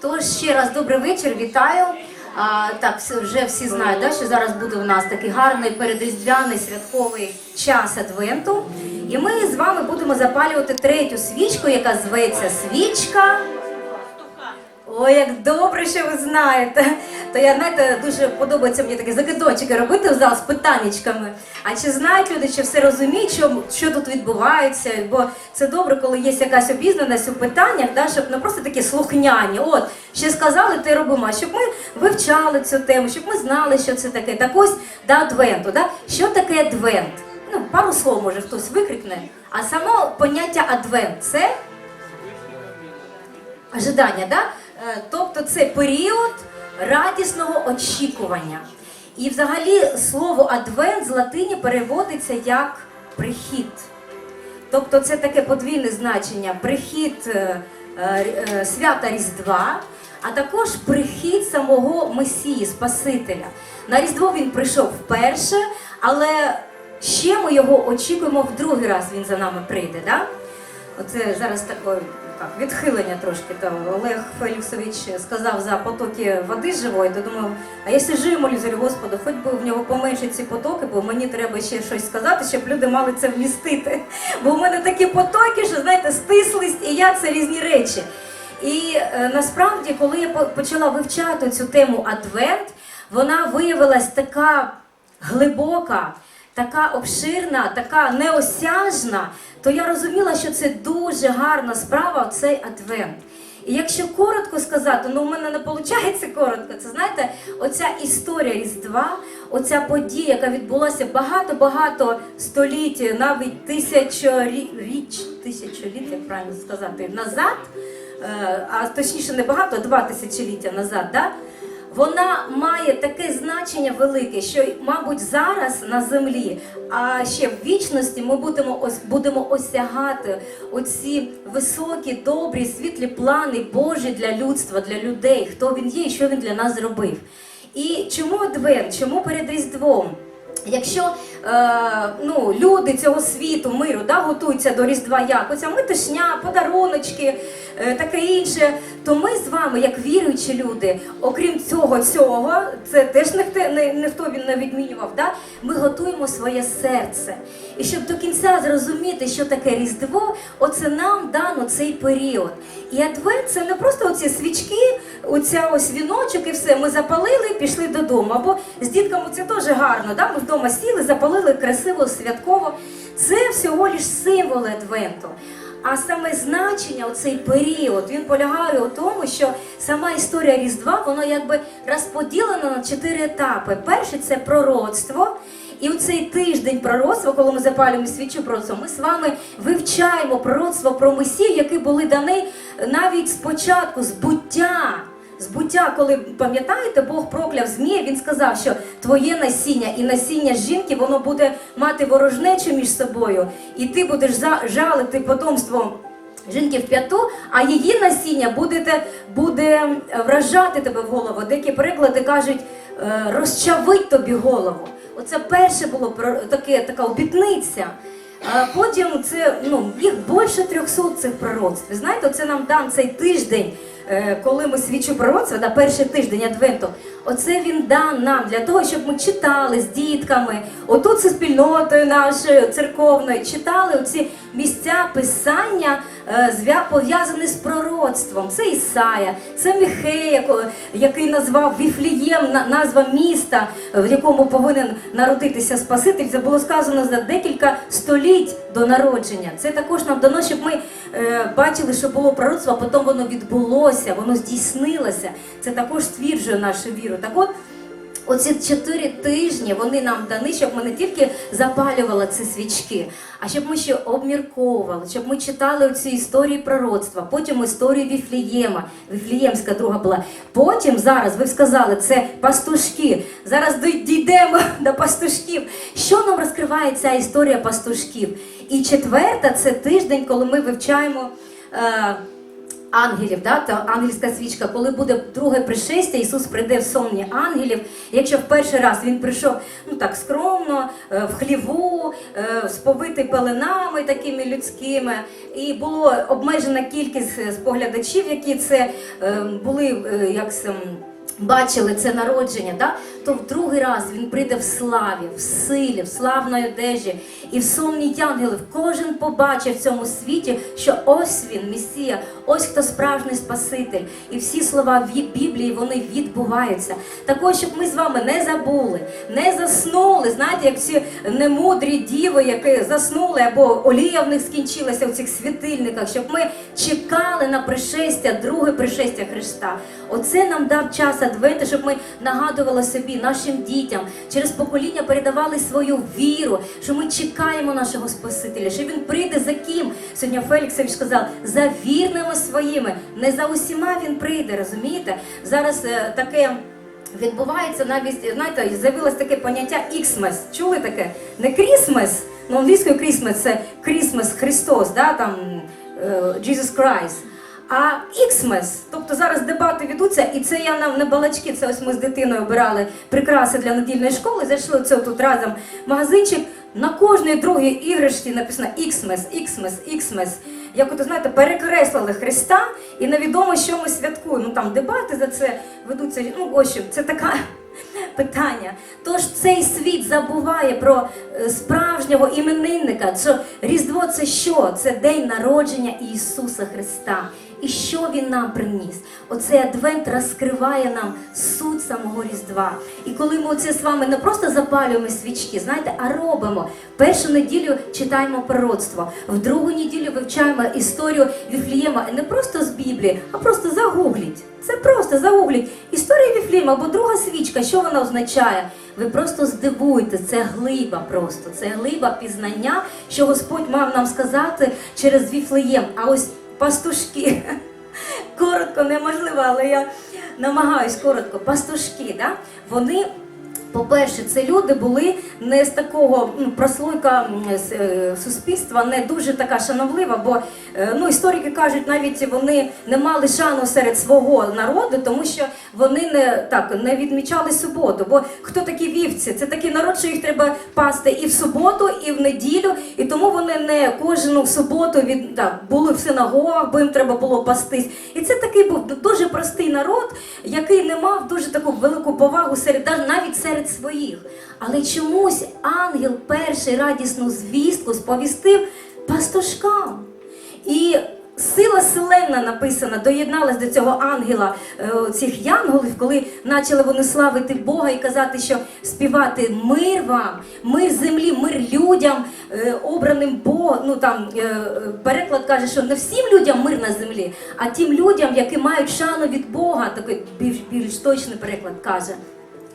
Тож ще раз добрий вечір, вітаю. А, так, вже всі знають, да, що зараз буде у нас такий гарний передріздвяний святковий час Адвенту. І ми з вами будемо запалювати третю свічку, яка зветься свічка. Ой, як добре, що ви знаєте. То я знаєте, дуже подобається мені такі закидончики робити в зал з питаннячками. А чи знають люди, чи все розуміють, що, що тут відбувається? Бо це добре, коли є якась обізнаність у питаннях, да, щоб не просто такі слухняні. От, ще сказали, те робимо. Щоб ми вивчали цю тему, щоб ми знали, що це таке. Так ось до адвенту. Да? Що таке адвент? Ну, пару слов, може, хтось викрикне. А само поняття адвент це ожидання, да? Е, тобто це період радісного очікування. І взагалі слово адвент з латині переводиться як прихід. Тобто це таке подвійне значення прихід е, е, свята Різдва, а також прихід самого Месії, Спасителя. На Різдво він прийшов вперше, але ще ми його очікуємо в другий раз він за нами прийде. Да? Оце зараз таке так, відхилення трошки. То Олег Феліксович сказав за потоки води живої, то думав, а я сижу і молюсь, Господи, хоч би в нього поменше ці потоки, бо мені треба ще щось сказати, щоб люди мали це вмістити. Бо в мене такі потоки, що знаєте, стислість і я це різні речі. І е, насправді, коли я почала вивчати цю тему Адвент, вона виявилась така глибока, така обширна, така неосяжна, то я розуміла, що це дуже гарна справа, цей адвент. І якщо коротко сказати, ну в мене не виходить коротко, це знаєте, оця історія Різдва, оця подія, яка відбулася багато-багато століть, навіть тисячоріч, тисячоліття, як правильно сказати, назад, е, а точніше не багато, а два тисячоліття назад, да? Вона має таке значення велике, що, мабуть, зараз на землі, а ще в вічності ми будемо ось, будемо осягати оці високі, добрі, світлі плани Божі для людства, для людей, хто він є і що він для нас зробив. І чому Адвент, чому перед Різдвом? Якщо е, ну, люди цього світу, миру, да, готуються до Різдва як оця митишня, подаруночки, е, таке інше, то ми з вами, як віруючі люди, окрім цього цього, це теж не, ніхто він не відмінював, да, ми готуємо своє серце. І щоб до кінця зрозуміти, що таке Різдво, оце нам дано цей період. І адвент це не просто оці свічки, оця ось віночок і все. Ми запалили, пішли додому. Або з дітками це теж гарно. Да? Ми вдома сіли, запалили красиво, святково. Це всього лиш символи адвенту. А саме значення, оцей період, він полягає у тому, що сама історія Різдва, воно якби розподілена на чотири етапи. Перший це пророцтво. І у цей тиждень пророцтва, коли ми запалюємо свічу пророцтва, ми з вами вивчаємо пророцтво про Месію, які були дані навіть спочатку з буття. Коли пам'ятаєте, Бог прокляв змія, він сказав, що твоє насіння і насіння жінки воно буде мати ворожнечу між собою, і ти будеш жалити потомство жінки в п'яту, а її насіння буде, буде вражати тебе в голову. Деякі переклади кажуть, е, розчавить тобі голову. Оце перше було таке, така обітниця. Потім це ну їх більше 300 цих пророцтв. Знаєте, це нам дан цей тиждень, е, коли ми свідчу пророцтва, да, перший тиждень Адвенту. Оце він дан нам для того, щоб ми читали з дітками, отут зі спільнотою нашою церковною, читали оці місця писання, е, пов'язані з пророцтвом. Це Ісая, це Міхея, ко- який назвав Віфлієм, на- назва міста, е, в якому повинен народитися Спаситель. Це було сказано за декілька століть до народження. Це також нам дано, щоб ми е, бачили, що було пророцтво, а потім воно відбулося, воно здійснилося. Це також стверджує нашу віру. Так от, Оці чотири тижні вони нам дані, щоб ми не тільки запалювали ці свічки, а щоб ми ще обмірковували, щоб ми читали ці історії пророцтва, потім історію Віфлієма, Віфліємська друга була. Потім зараз ви сказали, це пастушки. Зараз дійдемо до пастушків. Що нам розкриває ця історія пастушків? І четверта це тиждень, коли ми вивчаємо. Е, ангелів, да, та ангельська свічка, коли буде друге пришестя, Ісус прийде в сонні ангелів. Якщо в перший раз він прийшов ну так скромно, е, в хліву, е, сповитий пеленами такими людськими, і було обмежена кількість е, споглядачів, які це е, були е, як бачили це народження, да? то в другий раз він прийде в славі, в силі, в славної одежі і в сонні янголів. Кожен побачив в цьому світі, що ось він, Месія, ось хто справжній Спаситель. І всі слова в Біблії вони відбуваються. Також, щоб ми з вами не забули, не заснули. Знаєте, як ці немудрі діви, які заснули, або олія в них скінчилася в цих світильниках, щоб ми чекали на пришестя, друге пришестя Христа. Оце нам дав час Адвента, щоб ми нагадували собі, нашим дітям, через покоління передавали свою віру, що ми чекаємо нашого Спасителя, що він прийде за ким. Сьогодні Феліксович сказав, за вірними своїми, не за усіма він прийде, розумієте? Зараз е, таке. Відбувається навіть, знаєте, з'явилось таке поняття Іксмес. Чули таке? Не Крісмес, ну англійською Крісмес це Крісмес Христос, да, там е, Jesus Christ. А Іксмес, тобто зараз дебати ведуться, і це я нам не балачки. Це ось ми з дитиною обирали прикраси для недільної школи. Зайшли це тут разом магазинчик. На кожній другій іграшці написано Іксмес, Іксмес, Іксмес. Як от знаєте, перекреслили Христа, і невідомо, що ми святкуємо. Ну там дебати за це ведуться. Ну, ось це така питання. Тож цей світ забуває про е, справжнього іменинника. Що Різдво це що? Це день народження Ісуса Христа. І що він нам приніс? Оцей адвент розкриває нам суть самого Різдва. І коли ми оце з вами не просто запалюємо свічки, знаєте, а робимо. Першу неділю читаємо пророцтво, в другу неділю вивчаємо історію Віфлієма. Не просто з Біблії, а просто загугліть. Це просто загугліть. Історія Віфлієма або друга свічка, що вона означає? Ви просто здивуєте, це глиба просто, це глиба пізнання, що Господь мав нам сказати через Віфлеєм. А ось пастушки. Коротко, неможливо, але я намагаюсь коротко. Пастушки, да? вони. По-перше, це люди були не з такого ну, прослойка е, суспільства, не дуже така шановлива, бо е, ну, історики кажуть, навіть вони не мали шану серед свого народу, тому що вони не так не відмічали суботу. Бо хто такі вівці? Це такий народ, що їх треба пасти і в суботу, і в неділю, і тому вони не кожну суботу від так, були в синагогах, бо їм треба було пастись. І це такий був дуже простий народ, який не мав дуже таку велику повагу серед навіть серед своїх. Але чомусь ангел перший радісну звістку сповістив пастушкам. І сила селена написана, доєдналась до цього ангела е, цих янголів, коли почали вони славити Бога і казати, що співати мир вам, мир землі, мир людям, е, обраним Богом. Ну там е, переклад каже, що не всім людям мир на землі, а тим людям, які мають шану від Бога. Такий більш, більш точний переклад каже.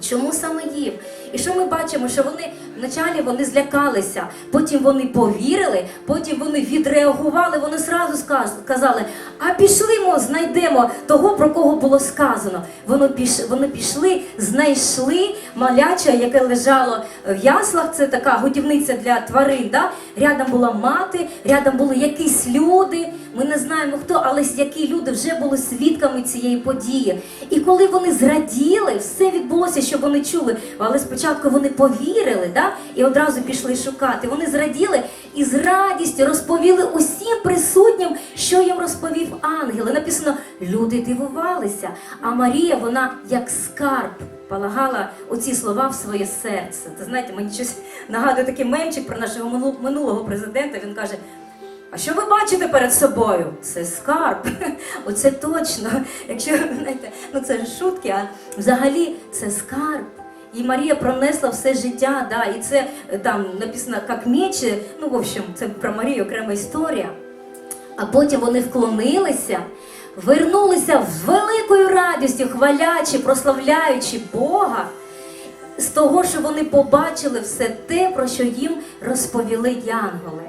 Чому саме їм? І що ми бачимо? Що вони вначалі вони злякалися, потім вони повірили, потім вони відреагували, вони зразу сказ- сказали, а пішли ми, знайдемо того, про кого було сказано. Вони піш, вони пішли, знайшли маляча, яке лежало в яслах, це така годівниця для тварин. Да? Рядом була мати, рядом були якісь люди. Ми не знаємо хто, але які люди вже були свідками цієї події. І коли вони зраділи, все відбулося, що вони чули. Але спочатку вони повірили, да? і одразу пішли шукати. Вони зраділи і з радістю розповіли усім присутнім, що їм розповів ангел. І написано, люди дивувалися. А Марія, вона як скарб. Полагала оці слова в своє серце. Ти знаєте, мені щось нагадує такий мемчик про нашого минулого президента. Він каже: а що ви бачите перед собою? Це скарб. Оце точно. Якщо знаєте, ну це ж шутки, а взагалі це скарб. І Марія пронесла все життя, да, і це е, там написано як меч, ну в общем, це про Марію окрема історія. А потім вони вклонилися, вернулися з великою радістю, хвалячи, прославляючи Бога з того, що вони побачили все те, про що їм розповіли янголи.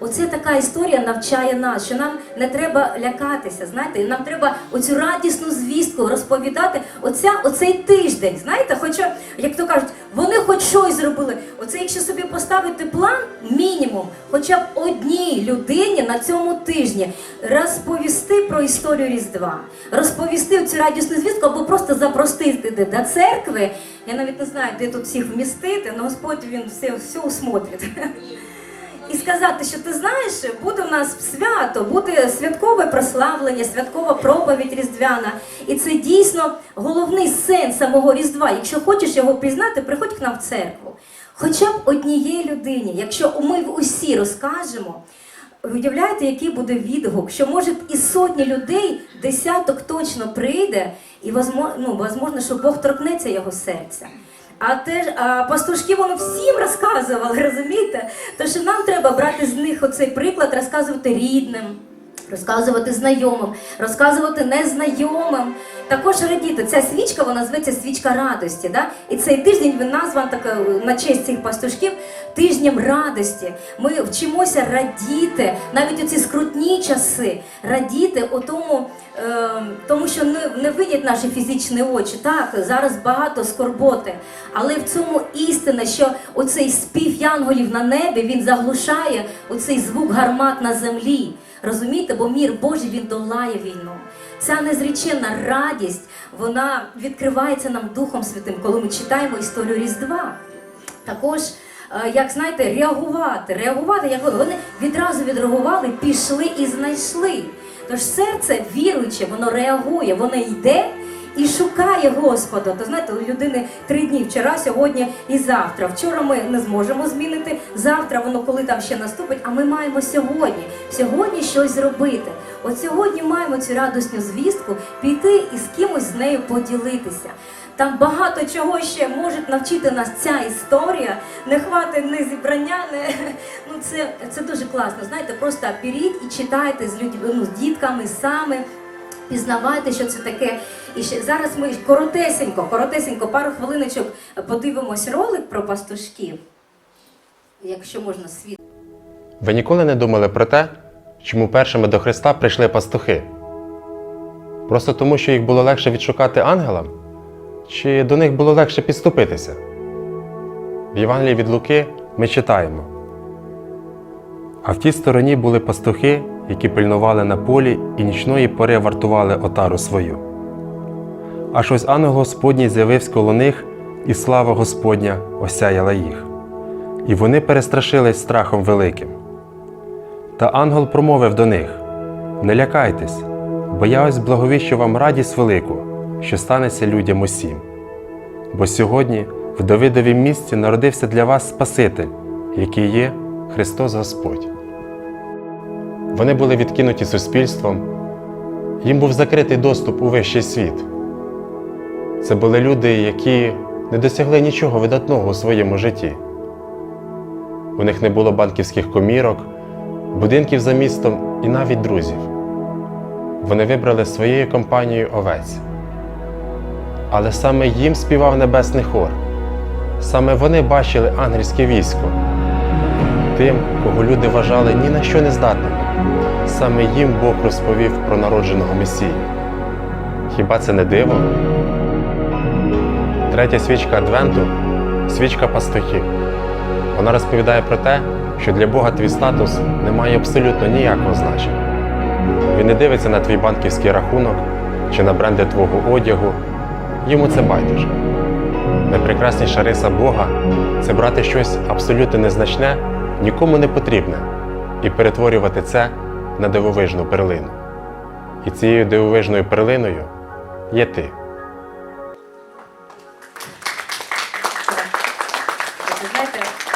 Оце така історія навчає нас, що нам не треба лякатися. Знаєте, нам треба оцю радісну звістку розповідати. Оця оцей тиждень. Знаєте, хоча, як то кажуть, вони хоч щось зробили. Оце, якщо собі поставити план, мінімум, хоча б одній людині на цьому тижні розповісти про історію Різдва, розповісти цю радісну звістку або просто запросити до церкви. Я навіть не знаю, де тут всіх вмістити, але Господь він все, все усмотрить. І сказати, що ти знаєш, буде в нас свято, буде святкове прославлення, святкова проповідь Різдвяна. І це дійсно головний сенс самого Різдва. Якщо хочеш його пізнати, приходь к нам в церкву. Хоча б однієї людині, якщо ми усі розкажемо, уявляєте, який буде відгук, що може із сотні людей десяток точно прийде, і ну, возможно, що Бог торкнеться його серця. А теж а пастушки воно всім розказували, розумієте? Тож нам треба брати з них оцей приклад, розказувати рідним, розказувати знайомим, розказувати незнайомим. Також радіти. Ця свічка вона зветься свічка радості. Да? І цей тиждень він назван так, е, на честь цих пастушків тижнем радості. Ми вчимося радіти навіть у ці скрутні часи, радіти у тому, е, тому що не, не видять наші фізичні очі. Так, зараз багато скорботи, але в цьому істина, що оцей спів янголів на небі він заглушає оцей звук гармат на землі. Розумієте, бо мір Божий він долає війну. Ця незріченна радість, вона відкривається нам Духом Святим, коли ми читаємо історію Різдва. Також, е, як знаєте, реагувати, реагувати, як вони відразу відреагували, пішли і знайшли. Тож серце віруюче, воно реагує, воно йде і шукає Господа. То знаєте, у людини три дні вчора, сьогодні і завтра. Вчора ми не зможемо змінити. Завтра воно коли там ще наступить, а ми маємо сьогодні. Сьогодні щось зробити. От сьогодні маємо цю радісну звістку піти і з кимось з нею поділитися. Там багато чого ще може навчити нас ця історія. Не хватить не зібрання, не ну це, це дуже класно. Знаєте, просто беріть і читайте з людьми, ну, з дітками саме. Пізнавайте, що це таке. І ще зараз ми коротесенько, коротесенько, пару хвилиночок подивимось ролик про пастушків. Якщо можна світ. Ви ніколи не думали про те, чому першими до Христа прийшли пастухи? Просто тому, що їх було легше відшукати ангелам? Чи до них було легше підступитися? В Євангелії від Луки ми читаємо. А в тій стороні були пастухи, які пильнували на полі і нічної пори вартували отару свою. Аж ось ангел Господній з'явився коло них, і слава Господня осяяла їх. І вони перестрашились страхом великим. Та ангел промовив до них: Не лякайтесь, бо я ось благовіщу вам радість велику, що станеться людям усім. Бо сьогодні в Давидовім місті народився для вас Спаситель, який є Христос Господь. Вони були відкинуті суспільством, їм був закритий доступ у вищий світ. Це були люди, які не досягли нічого видатного у своєму житті. У них не було банківських комірок, будинків за містом і навіть друзів. Вони вибрали своєю компанією овець. Але саме їм співав небесний хор. Саме вони бачили ангельське військо. Тим, кого люди вважали ні на що не здатними. Саме їм Бог розповів про народженого Месію. Хіба це не диво? Третя свічка Адвенту свічка пастухів. Вона розповідає про те, що для Бога твій статус не має абсолютно ніякого значення. Він не дивиться на твій банківський рахунок чи на бренди твого одягу. Йому це байдуже. Найпрекрасніша риса Бога це брати щось абсолютно незначне, нікому не потрібне, і перетворювати це на дивовижну перлину. І цією дивовижною перлиною є ти.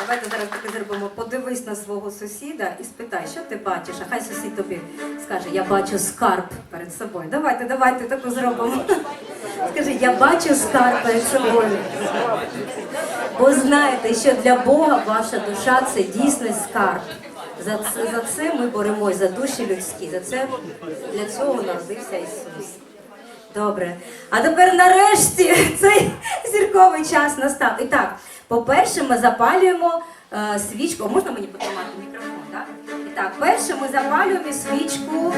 Давайте зараз таки зробимо. Подивись на свого сусіда і спитай, що ти бачиш, а хай сусід тобі скаже, я бачу скарб перед собою. Давайте, давайте таку зробимо. Скажи, я бачу скарб перед собою. Бо знаєте, що для Бога ваша душа це дійсно скарб. За це, за це ми боремось, за душі людські. За це для цього народився Ісус. Добре. А тепер нарешті цей зірковий час настав. І так, по-перше, ми запалюємо е, свічку. Можна мені потримати мікрофон, так? І так, перше ми запалюємо свічку.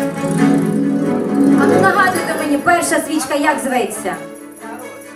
А ну нагадуйте мені, перша свічка як зветься?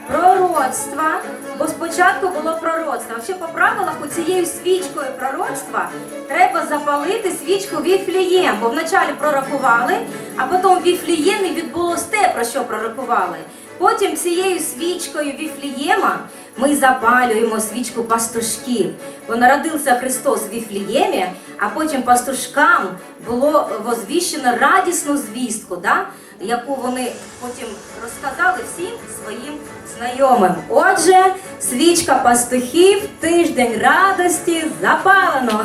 Пророцтва. Бо спочатку було пророцтво. Ще по правилах у цією свічкою пророцтва треба запалити свічку Віфлієм, бо вначалі пророкували, а потім в Віфліємі відбулося те, про що пророкували. Потім цією свічкою Віфлієма ми запалюємо свічку пастушків, бо народився Христос в Віфліємі, а потім пастушкам було возвіщено радісну звістку, да? Яку вони потім розказали всім своїм знайомим. Отже, свічка пастухів, тиждень радості запалено.